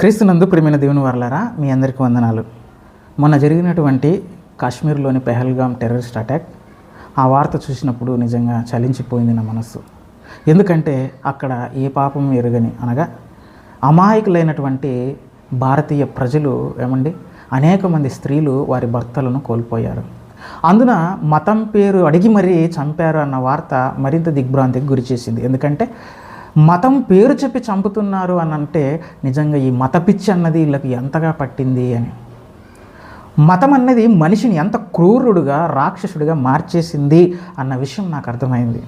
క్రీస్తునందు ప్రియమైన దేవుని వర్లారా మీ అందరికీ వందనాలు. మొన్న జరిగినటువంటి కాశ్మీర్లోని పెహల్గాం టెర్రరిస్ట్ అటాక్ ఆ వార్త చూసినప్పుడు నిజంగా చలించిపోయింది నా మనస్సు. ఎందుకంటే అక్కడ ఏ పాపం ఎరుగని అనగా అమాయకులైనటువంటి భారతీయ ప్రజలు ఏమండి అనేక మంది స్త్రీలు వారి భర్తలను కోల్పోయారు. అందున మతం పేరు అడిగి మరీ చంపారు అన్న వార్త మరింత దిగ్భ్రాంతికి గురి చేసింది. ఎందుకంటే మతం పేరు చెప్పి చంపుతున్నారు అని అంటే నిజంగా ఈ మత పిచ్చి అన్నది వీళ్ళకి ఎంతగా పట్టింది అని. మతం అన్నది మనిషిని ఎంత క్రూరుడుగా రాక్షసుడిగా మార్చేసింది అన్న విషయం నాకు అర్థమైంది.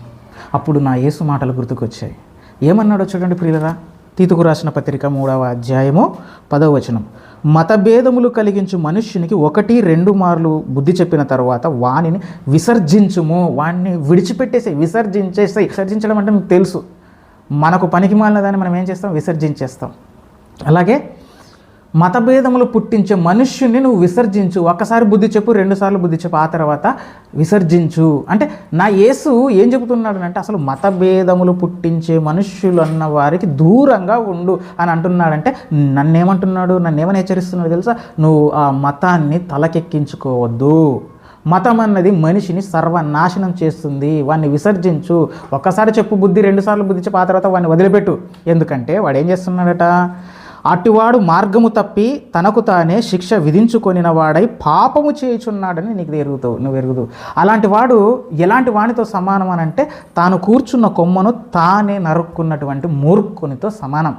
అప్పుడు నా యేసు మాటలు గుర్తుకొచ్చాయి. ఏమన్నాడో చూడండి ప్రియులరా? తీతుకు రాసిన పత్రిక మూడవ అధ్యాయము పదవ వచనం. మతభేదములు కలిగించు మనుష్యునికి ఒకటి రెండు మార్లు బుద్ధి చెప్పిన తర్వాత వానిని విసర్జించుము. వాణ్ణి విడిచిపెట్టేసి విసర్జించేసి విసర్జించడం అంటే మీకు తెలుసు. మనకు పనికి మాలిన దాన్ని మనం ఏం చేస్తాం? విసర్జించేస్తాం. అలాగే మతభేదములు పుట్టించే మనుష్యుని నువ్వు విసర్జించు. ఒక్కసారి బుద్ధి చెప్పు రెండుసార్లు బుద్ధి చెప్పు ఆ తర్వాత విసర్జించు. అంటే నా యేసు ఏం చెబుతున్నాడు అంటే అసలు మతభేదములు పుట్టించే మనుష్యులు అన్న వారికి దూరంగా ఉండు అని అంటున్నాడంటే నన్నేమంటున్నాడు? నన్నేమని హెచ్చరిస్తున్నాడు తెలుసా? నువ్వు ఆ మతాన్ని తలకెక్కించుకోవద్దు. మతం అన్నది మనిషిని సర్వనాశనం చేస్తుంది. వాడిని విసర్జించు. ఒక్కసారి చెప్పు బుద్ధి రెండుసార్లు బుద్ధి చెప్పు ఆ తర్వాత వాడిని వదిలిపెట్టు. ఎందుకంటే వాడు ఏం చేస్తున్నాడట? అటువాడు మార్గము తప్పి తనకు తానే శిక్ష విధించుకొనిన వాడై పాపము చేయుచున్నాడని నీకు ఎరుగుతావు నువ్వు ఎరుగుదు అలాంటి వాడు ఎలాంటి వానితో సమానం అని అంటే తాను కూర్చున్న కొమ్మను తానే నరుక్కున్నటువంటి మూర్ఖునితో సమానం.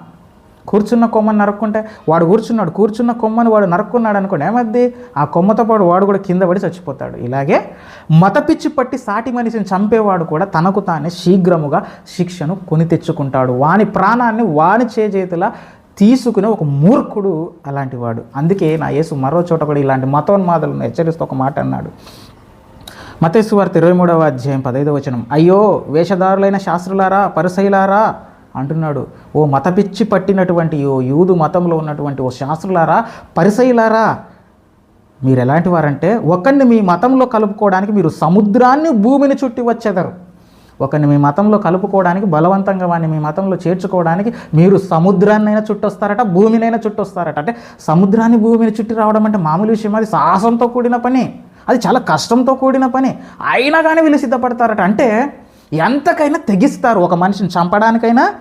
కూర్చున్న కొమ్మను నరుక్కుంటే వాడు కూర్చున్నాడు కూర్చున్న కొమ్మని వాడు నరుక్కున్నాడు అనుకోండి ఏమద్ది? ఆ కొమ్మతో పాటు వాడు కూడా కింద పడి చచ్చిపోతాడు. ఇలాగే మతపిచ్చి పట్టి సాటి మనిషిని చంపేవాడు కూడా తనకు తానే శీఘ్రముగా శిక్షను కొని తెచ్చుకుంటాడు. వాని ప్రాణాన్ని వాని చేజేతులా తీసుకునే ఒక మూర్ఖుడు అలాంటి వాడు. అందుకే నా యేసు మరో చోట కూడా ఇలాంటి మతోన్మాదులను హెచ్చరిస్తూ ఒక మాట అన్నాడు. మతేసు ఇరవై మూడవ అధ్యాయం పదైదవ వచనం. అయ్యో వేషధారులైన శాస్త్రులారా పరిసైలారా అంటున్నాడు. ఓ మత పిచ్చి పట్టినటువంటి ఓ యూదు మతంలో ఉన్నటువంటి ఓ శాస్త్రులారా పరిసయులారా మీరు ఎలాంటి వారంటే ఒకరిని మీ మతంలో కలుపుకోవడానికి మీరు సముద్రాన్ని భూమిని చుట్టి వచ్చేదారు. ఒకరిని మీ మతంలో కలుపుకోవడానికి బలవంతంగా వాడిని మీ మతంలో చేర్చుకోవడానికి మీరు సముద్రాన్నైనా చుట్టొస్తారట భూమినైనా చుట్టొస్తారట. అంటే సముద్రాన్ని భూమిని చుట్టి రావడం అంటే మామూలు విషయం అది సాహసంతో కూడిన పని. అది చాలా కష్టంతో కూడిన పని. అయినా కానీ వీళ్ళు సిద్ధపడతారట. అంటే ఎంతకైనా తెగిస్తారు ఒక మనిషిని చంపడానికైనా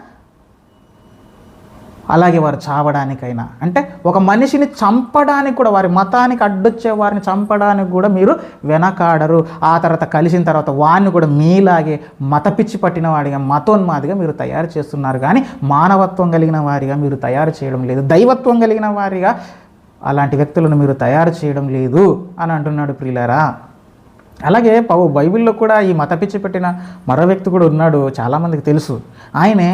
అలాగే వారు చావడానికైనా. అంటే ఒక మనిషిని చంపడానికి కూడా వారి మతానికి అడ్డొచ్చే వారిని చంపడానికి కూడా మీరు వెనకాడరు. ఆ తర్వాత కలిసిన తర్వాత వారిని కూడా మీలాగే మత పిచ్చి పట్టిన వాడిగా మతోన్మాదిగా మీరు తయారు చేస్తున్నారు. కానీ మానవత్వం కలిగిన వారిగా మీరు తయారు చేయడం లేదు. దైవత్వం కలిగిన వారిగా అలాంటి వ్యక్తులను మీరు తయారు చేయడం లేదు అని అంటున్నాడు ప్రియులరా. అలాగే పవ బైబిల్లో కూడా ఈ మత పిచ్చి పెట్టిన మరో వ్యక్తి కూడా ఉన్నాడు చాలామందికి తెలుసు. ఆయనే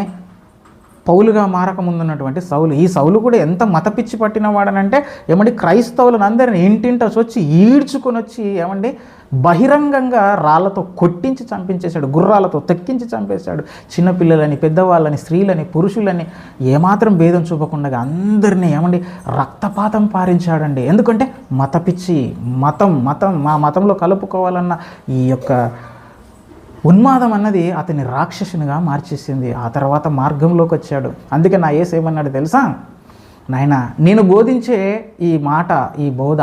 పౌలుగా మారక ముందున్నటువంటి సౌలు. ఈ సౌలు కూడా ఎంత మత పిచ్చి పట్టిన వాడనంటే ఏమండి క్రైస్తవులను అందరిని ఇంటింటొచ్చి వచ్చి ఈడ్చుకొని వచ్చి ఏమండి బహిరంగంగా రాళ్ళతో కొట్టించి చంపించేశాడు గుర్రాలతో తెక్కించి చంపేశాడు. చిన్నపిల్లలని పెద్దవాళ్ళని స్త్రీలని పురుషులని ఏమాత్రం భేదం చూపకుండా అందరినీ ఏమండి రక్తపాతం పారించాడండి. ఎందుకంటే మతపిచ్చి మతం మతం మా మతంలో కలుపుకోవాలన్న ఈ యొక్క ఉన్మాదం అన్నది అతని రాక్షసునిగా మార్చేసింది. ఆ తర్వాత మార్గంలోకి వచ్చాడు. అందుకే నా ఏసేమన్నాడు తెలుసా? నాయన నేను బోధించే ఈ మాట ఈ బోధ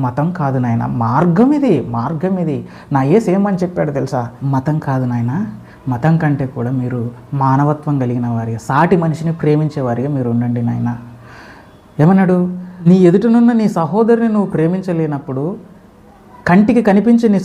మతం కాదు నాయన. మార్గం ఇది మార్గం ఇది. నా ఏసు ఏమని చెప్పాడు తెలుసా? మతం కాదు నాయన. మతం కంటే కూడా మీరు మానవత్వం కలిగిన వారిగా సాటి మనిషిని ప్రేమించేవారిగా మీరు ఉండండి నాయన. ఏమన్నాడు? నీ ఎదుటనున్న నీ సహోదరుని నువ్వు ప్రేమించలేనప్పుడు కంటికి కనిపించే నీ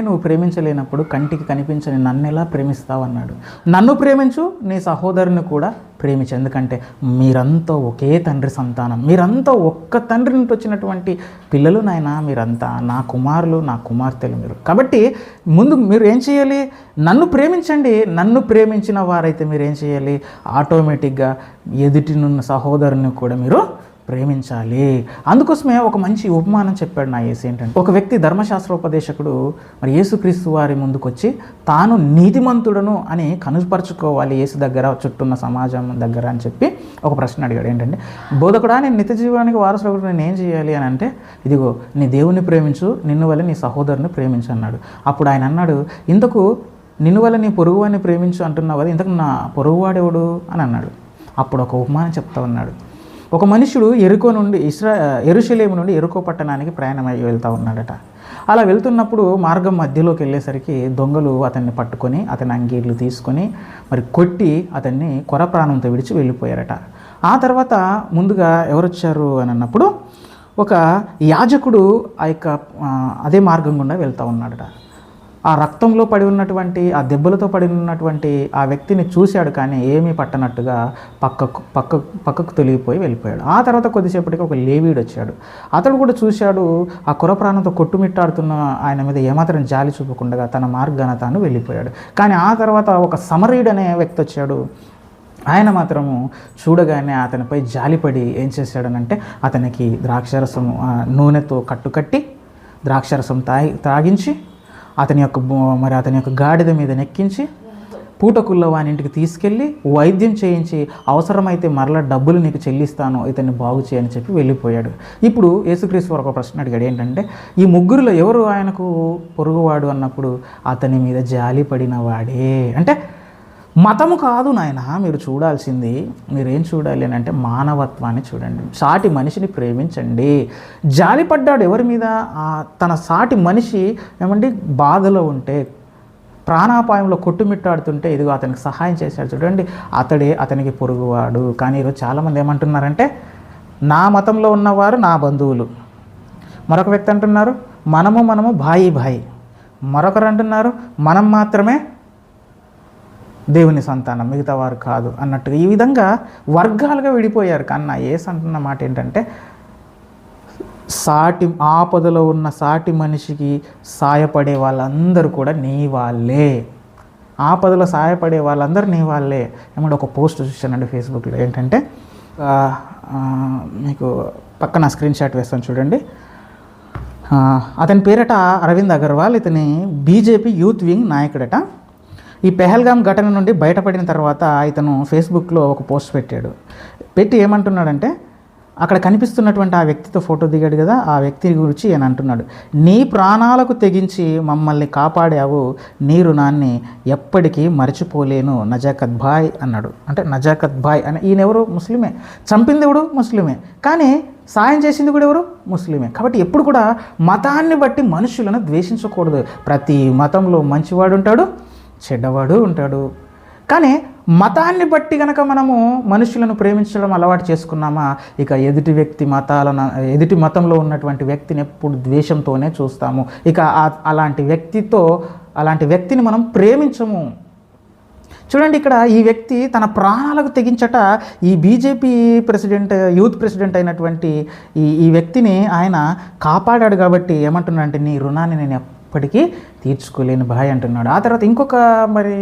నువ్వు ప్రేమించలేనప్పుడు కంటికి కనిపించని నన్ను ఎలా ప్రేమిస్తావు అన్నాడు. నన్ను ప్రేమించు నీ సహోదరుని కూడా ప్రేమించు. ఎందుకంటే మీరంతా ఒకే తండ్రి సంతానం. మీరంతా ఒక్క తండ్రి నుండి వచ్చినటువంటి పిల్లలు నాయన మీరంతా నా కుమారులు నా కుమార్తెలు మీరు. కాబట్టి ముందు మీరు ఏం చేయాలి? నన్ను ప్రేమించండి. నన్ను ప్రేమించిన వారైతే మీరు ఏం చేయాలి? ఆటోమేటిక్గా ఎదుటినున్న సహోదరుని కూడా మీరు ప్రేమించాలి. అందుకోసమే ఒక మంచి ఉపమానం చెప్పాడు నా యేసు ఏంటంటే ఒక వ్యక్తి ధర్మశాస్త్రోపదేశకుడు మరి యేసుక్రీస్తు వారి ముందుకు వచ్చి తాను నీతిమంతుడను అని కనుపరుచుకోవాలి యేసు దగ్గర చుట్టూన్న సమాజం దగ్గర అని చెప్పి ఒక ప్రశ్న అడిగాడు. ఏంటంటే బోధకుడా నేను నిత్య జీవానికి వారసుడు నేను ఏం చేయాలి అని అంటే ఇదిగో నీ దేవుని ప్రేమించు నిన్ను వల్ల నీ సహోదరుని ప్రేమించు అన్నాడు. అప్పుడు ఆయన అన్నాడు ఇంతకు నిన్ను వల్ల నీ పొరుగువాడిని ప్రేమించు అంటున్నావు కదా ఇంతకు నా పొరుగువాడెవడు అని అన్నాడు. అప్పుడు ఒక ఉపమానం చెప్తా ఉన్నాడు. ఒక మనుషుడు ఎరుకో నుండి ఇస్రా ఎరుశలేము నుండి ఎరుకో పట్టణానికి ప్రయాణమై వెళ్తూ ఉన్నాడట. అలా వెళ్తున్నప్పుడు మార్గం మధ్యలోకి వెళ్ళేసరికి దొంగలు అతన్ని పట్టుకొని అతని అంగీర్లు తీసుకొని మరి కొట్టి అతన్ని కొర ప్రాణంతో విడిచి వెళ్ళిపోయారట. ఆ తర్వాత ముందుగా ఎవరు వచ్చారు అని అన్నప్పుడు ఒక యాజకుడు ఆ యొక్క అదే మార్గం గుండా వెళ్తూ ఉన్నాడట. ఆ రక్తంలో పడి ఉన్నటువంటి ఆ దెబ్బలతో పడి ఉన్నటువంటి ఆ వ్యక్తిని చూశాడు కానీ ఏమీ పట్టనట్టుగా పక్కకు పక్క పక్కకు తొలగిపోయి వెళ్ళిపోయాడు. ఆ తర్వాత కొద్దిసేపటికి ఒక లేవీడు వచ్చాడు. అతడు కూడా చూశాడు ఆ కుర ప్రాణంతో కొట్టుమిట్టాడుతున్న ఆయన మీద ఏమాత్రం జాలి చూపకుండా తన మార్గాన తాను వెళ్ళిపోయాడు. కానీ ఆ తర్వాత ఒక సమరీయుడు అనే వ్యక్తి వచ్చాడు. ఆయన మాత్రము చూడగానే అతనిపై జాలిపడి ఏం చేశాడనంటే అతనికి ద్రాక్షరసము ఆ, నూనెతో కట్టుకట్టి ద్రాక్షరసం తాగి త్రాగించి అతని యొక్క మరి అతని యొక్క గాడిద మీద నెక్కించి పూటకుల్లో వాని ఇంటికి తీసుకెళ్ళి వైద్యం చేయించి అవసరమైతే మరలా డబ్బులు నీకు చెల్లిస్తాను ఇతన్ని బాగు చేయని చెప్పి వెళ్ళిపోయాడు. ఇప్పుడు యేసుక్రీస్తు వారు ఒక ప్రశ్న అడిగాడు. ఏంటంటే ఈ ముగ్గురులో ఎవరు ఆయనకు పొరుగువాడు అన్నప్పుడు అతని మీద జాలి పడిన వాడే? అంటే మతము కాదు నాయన మీరు చూడాల్సింది మీరేం చూడాలి అని అంటే మానవత్వాన్ని చూడండి. సాటి మనిషిని ప్రేమించండి. జాలిపడ్డాడు ఎవరి మీద? ఆ తన సాటి మనిషి ఏమండి? బాధలో ఉంటే ప్రాణాపాయంలో కొట్టుమిట్టాడుతుంటే ఇదిగో అతనికి సహాయం చేశాడు చూడండి. అతడే అతనికి పొరుగువాడు. కానీ ఈరోజు చాలామంది ఏమంటున్నారంటే నా మతంలో ఉన్నవారు నా బంధువులు. మరొక వ్యక్తి అంటున్నారు మనము మనము భాయి భాయి. మరొకరు అంటున్నారు మనం మాత్రమే దేవుని సంతానం మిగతా వారు కాదు అన్నట్టుగా ఈ విధంగా వర్గాలుగా విడిపోయారు. కన్నా నా ఏసు అంటున్న మాట ఏంటంటే సాటి ఆపదలో ఉన్న సాటి మనిషికి సాయపడే వాళ్ళందరూ కూడా నీ వాళ్ళే. ఆపదలో సాయపడే వాళ్ళందరూ నీ వాళ్ళే. ఏమంటే ఒక పోస్ట్ చూశానండి ఫేస్బుక్లో ఏంటంటే మీకు పక్కన స్క్రీన్ షాట్ వేస్తాను చూడండి. అతని పేరట అరవింద్ అగర్వాల్ ఇతని బీజేపీ యూత్ వింగ్ నాయకుడట. ఈ పెహల్గామ్ ఘటన నుండి బయటపడిన తర్వాత ఇతను ఫేస్బుక్లో ఒక పోస్ట్ పెట్టాడు. పెట్టి ఏమంటున్నాడంటే అక్కడ కనిపిస్తున్నటువంటి ఆ వ్యక్తితో ఫోటో దిగాడు కదా ఆ వ్యక్తి గురించి ఈయన అంటున్నాడు. నీ ప్రాణాలకు తెగించి మమ్మల్ని కాపాడావు నీ రుణాన్ని ఎప్పటికీ మర్చిపోలేను నజాకత్ భాయ్ అన్నాడు. అంటే నజాకత్ భాయ్ అని ఈయన ఎవరు? ముస్లిమే. చంపింది ఎవడు? ముస్లిమే. కానీ సాయం చేసింది కూడా ఎవరు? ముస్లిమే. కాబట్టి ఎప్పుడు కూడా మతాన్ని బట్టి మనుషులను ద్వేషించకూడదు. ప్రతి మతంలో మంచివాడు ఉంటాడు చెడ్డవాడు ఉంటాడు. కానీ మతాన్ని బట్టి గనక మనము మనుషులను ప్రేమించడం అలవాటు చేసుకున్నామా? ఇక ఎదుటి వ్యక్తి మతాలను ఎదుటి మతంలో ఉన్నటువంటి వ్యక్తిని ఎప్పుడు ద్వేషంతోనే చూస్తాము. ఇక అలాంటి వ్యక్తితో అలాంటి వ్యక్తిని మనం ప్రేమించము. చూడండి ఇక్కడ ఈ వ్యక్తి తన ప్రాణాలకు తెగించట ఈ బీజేపీ ప్రెసిడెంట్ యూత్ ప్రెసిడెంట్ అయినటువంటి ఈ ఈ వ్యక్తిని ఆయన కాపాడాడు కాబట్టి ఏమంటున్నాడంటే నీ రుణాన్ని నేను ఎప్పటికీ తీర్చుకోలేని భాయ్ అంటున్నాడు. ఆ తర్వాత ఇంకొక మరి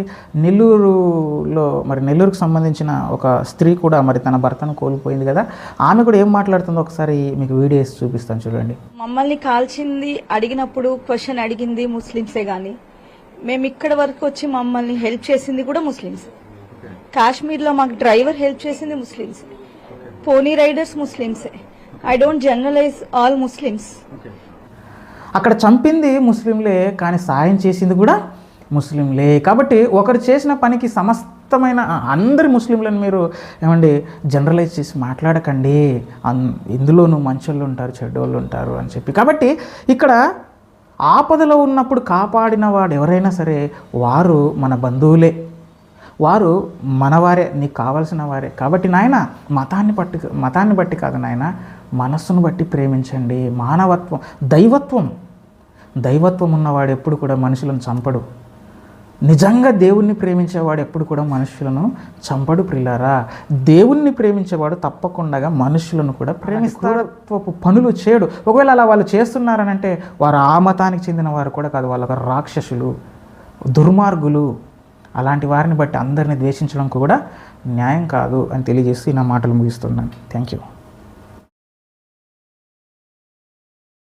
నెల్లూరులో మరి నెల్లూరుకు సంబంధించిన ఒక స్త్రీ కూడా మరి తన భర్తను కోల్పోయింది కదా. ఆమె కూడా ఏం మాట్లాడుతుందో ఒకసారి మీకు వీడియో వేసి చూపిస్తాను చూడండి. మమ్మల్ని కాల్చింది అడిగినప్పుడు క్వశ్చన్ అడిగింది ముస్లిమ్సే గాని మేము ఇక్కడ వరకు వచ్చి మమ్మల్ని హెల్ప్ చేసింది కూడా ముస్లిమ్స్. కాశ్మీర్లో మాకు డ్రైవర్ హెల్ప్ చేసింది Muslims. Pony riders ముస్లిమ్సే. I don't generalise all Muslims. అక్కడ చంపింది ముస్లింలే కానీ సాయం చేసింది కూడా ముస్లింలే. కాబట్టి ఒకరు చేసిన పనికి సమస్తమైన అందరి ముస్లింలను మీరు ఏమండి జనరలైజ్ చేసి మాట్లాడకండి. అన్ ఇందులోనూ మంచోళ్ళు ఉంటారు చెడ్డోళ్ళు ఉంటారు అని చెప్పి. కాబట్టి ఇక్కడ ఆపదలో ఉన్నప్పుడు కాపాడిన వాడు ఎవరైనా సరే వారు మన బంధువులే. వారు మనవారే నీకు కావాల్సిన వారే. కాబట్టి నాయన మతాన్ని బట్టి మతాన్ని బట్టి కాదు నాయన మనస్సును బట్టి ప్రేమించండి. మానవత్వం దైవత్వం దైవత్వం ఉన్నవాడు ఎప్పుడు కూడా మనుషులను చంపడు. నిజంగా దేవుణ్ణి ప్రేమించేవాడు ఎప్పుడు కూడా మనుషులను చంపడు ప్రిలారా దేవుణ్ణి ప్రేమించేవాడు తప్పకుండా మనుషులను కూడా ప్రేమిస్తాడు. పనులు చేయడు. ఒకవేళ అలా వాళ్ళు చేస్తున్నారనంటే వారు ఆ మతానికి చెందిన వారు కూడా కాదు వాళ్ళు రాక్షసులు దుర్మార్గులు అలాంటి వారిని బట్టి అందరిని ద్వేషించడం కూడా న్యాయం కాదు అని తెలియజేసి నా మాటలు ముగిస్తున్నాను. Thank you